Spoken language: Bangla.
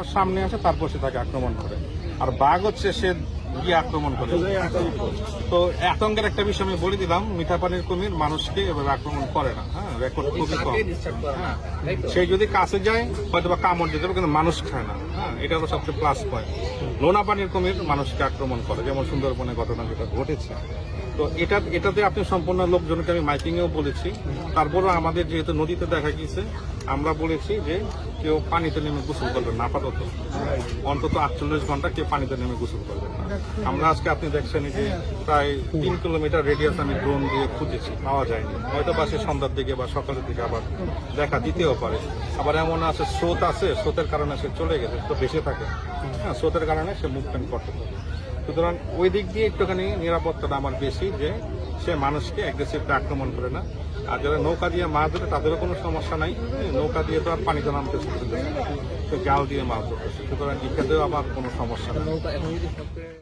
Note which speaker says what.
Speaker 1: তার সামনে আসে তারপর সে তাকে আক্রমণ করে। আর বাঘ হচ্ছে সে গিয়ে আক্রমণ করে। তো আতঙ্কের একটা বিষয় আমি বলে দিলাম মিঠা পানির কুমির মানুষকে এভাবে আক্রমণ করে না। হ্যাঁ রেকর্ড খুবই কম। হ্যাঁ। সে যদি কাছে যায় হয়তো বা কামড় দিতে পারে কিন্তু মানুষ খায় না। হ্যাঁ এটা হলো সবচেয়ে প্লাস পয়েন্ট লোনা পানির কুমির মানুষকে আক্রমণ করে যেমন সুন্দরবনে ঘটনা যেটা ঘটেছে। তো এটা, এটাতে আপনি সম্পূর্ণ লোকজনকে আমি মাইকিংয়েও বলেছি। তারপরও আমাদের যেহেতু নদীতে দেখা গিয়েছে, আমরা বলেছি যে কেউ পানিতে নেমে গোসল করবেন না, আপাতত। অন্তত আটচল্লিশ ঘণ্টা কেউ পানিতে নেমে গোসল করবেন না। আমরা আজকে আপনি দেখছেন যে প্রায় তিন কিলোমিটার রেডিয়াস আমি ড্রোন দিয়ে খুঁজেছি, পাওয়া যায়নি। হয়তো বা সে সন্ধ্যার দিকে বা সকালের দিকে আবার দেখা দিতেও পারে। আবার এমন আছে, স্রোত আছে, স্রোতের কারণে সে চলে গেছে, তো বেঁচে থাকে। হ্যাঁ স্রোতের কারণে সে মুভমেন্ট করতে পারে। সুতরাং ওই দিক দিয়ে একটুখানি নিরাপত্তাটা আমার বেশি যে সে মানুষকে অ্যাগ্রেসিভটা আক্রমণ করে না। আর যারা নৌকা দিয়ে মাছ ধরে, তাদেরও কোনো সমস্যা নাই। নৌকা দিয়ে তো আর পানিতে নামতে তো জাল দিয়ে মাছ ধরতেছে সুতরাং এক্ষেত্রেও আমার কোনো সমস্যা নেই।